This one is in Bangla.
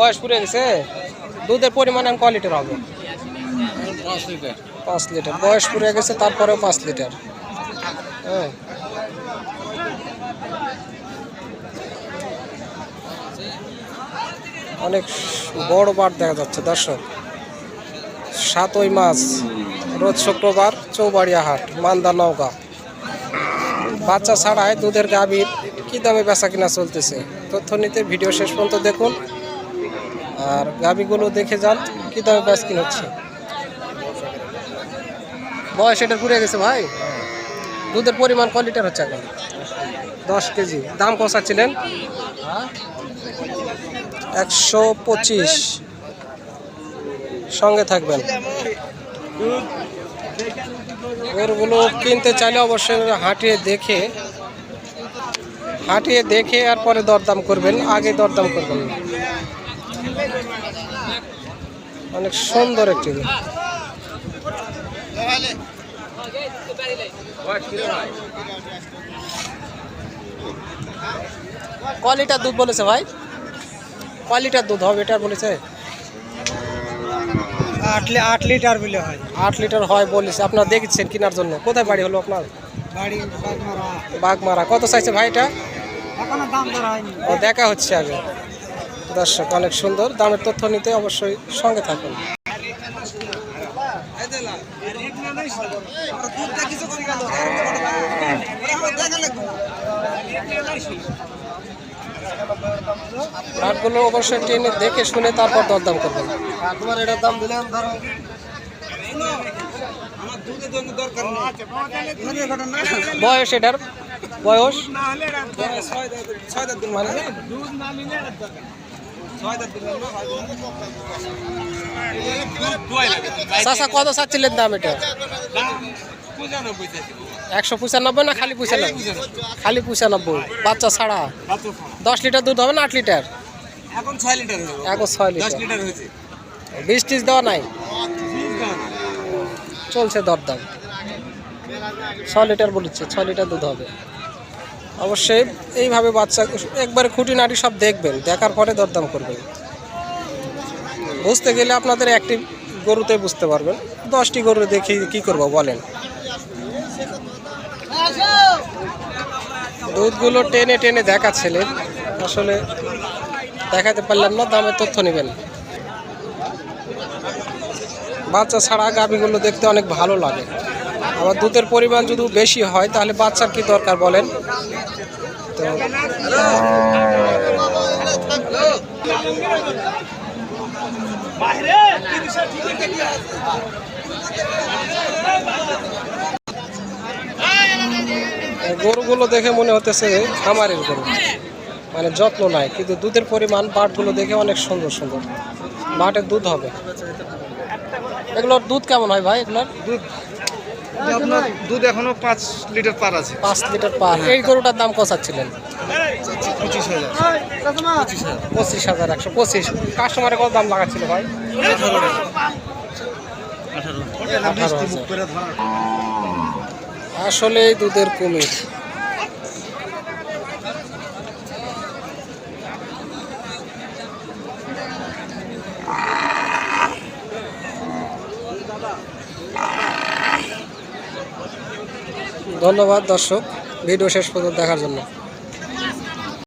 বয়স পুড়ে গেছে দুধের পরিমাণ এখন কোয়ালিটির হবে। পাঁচ লিটার। বয়স পুড়ে গেছে তারপরেও পাঁচ লিটার। হ্যাঁ। অনেক বড় বার দেখা যাচ্ছে দর্শক। সাতই মাস রোজ শুক্রবার চৌবাড়িয়া হাট মান্দা নওগাঁ। বাচ্চা ছাড়াই দুধের গাভীর কী দামে বেচা কিনা চলতেছে তথ্য নিতে ভিডিও শেষ পর্যন্ত দেখুন। আর গাভীগুলো দেখে যান, কী দামে বেচ কিনা হচ্ছে। বয়স এটা পুড়ে গেছে ভাই। দুধের পরিমাণ ক লিটার হচ্ছে এখন। দশ কেজি। দাম কষাচ্ছিলেন? একশো পঁচিশ। সঙ্গে থাকবেন। গরুগুলো কিনতে চাইলে অবশ্যই হাঁটিয়ে দেখে হাঁটিয়ে দেখে আর পরে দরদাম করবেন। আগে দরদাম করবেন। অনেক সুন্দর একটি গরু। ক লিটার দুধ বলেছে ভাই? ক লিটার দুধ হবে এটা বলেছে? আট লি- আট লিটার বলে হয়। আট লিটার হয় বলেছে। আপনার দেখছেন কেনার জন্য। কোথায় বাড়ি হলো আপনার? বাড়ি বাগমারা। বাগমারা। কত চাইছে ভাই এটা? এখনও দাম ধরা হয়নি। ও দেখা হচ্ছে আগে। দর্শক অনেক সুন্দর দামের তথ্য নিতে অবশ্যই সঙ্গে থাকুন হাটগুলো অবশ্যই ট্রেনে দেখে শুনে তারপর দরদাম করবেন তোমার এটার দাম দিলাম ধরো বয়স এটার বয়স মানে চাষা কত চাচ্ছিলেন দাম এটা? একশো পঁচানব্বই না খালি পঁচানব্বই? খালি পঁচানব্বই, বাচ্চা ছাড়া? দশ লিটার দুধ হবে না আট লিটার? এখন ছয় লিটার। এখন বিশ টিস দেওয়া নাই? চলছে দরদাম। ছ লিটার বলেছে ছ লিটার দুধ হবে। অবশ্যই এইভাবে বাচ্চা, একবারে খুঁটিনাটি সব দেখবেন, দেখার পরে দরদাম করবেন। বুঝতে গেলে আপনাদের একটি গরুতে বুঝতে পারবেন, দশটি গরু দেখি কি করব বলেন। দুধগুলো টেনে টেনে দেখাচ্ছিলেন, আসলে দেখাতে পারলাম না, দামের তথ্য নেবেন। বাচ্চা ছাড়া গাভিগুলো দেখতে অনেক ভালো লাগে। আবার দুধের পরিমাণ যদি বেশি হয়, তাহলে বাচ্চার কি দরকার বলেন? তো গরুগুলো দেখে মনে হতেছে খামারের গরু। মানে যত্ন নাই, কিন্তু দুধের পরিমাণ বাটগুলো দেখে অনেক সুন্দর সুন্দর। বাটের দুধ হবে। এগুলোর দুধ কেমন হয় ভাই এগুলোর? দুধ আপনার দুধ এখনও পাঁচ লিটার পার আছে। পাঁচ লিটার পার। এই গরুটার দাম কষাচ্ছিলেন? পঁচিশ হাজার। পঁচিশ হাজার। একশো পঁচিশ। কাস্টমারে কত দাম লাগাচ্ছিল ভাই? আসলে দুধের কুমির। ধন্যবাদ দর্শক ভিডিও শেষ পর্যন্ত দেখার জন্য।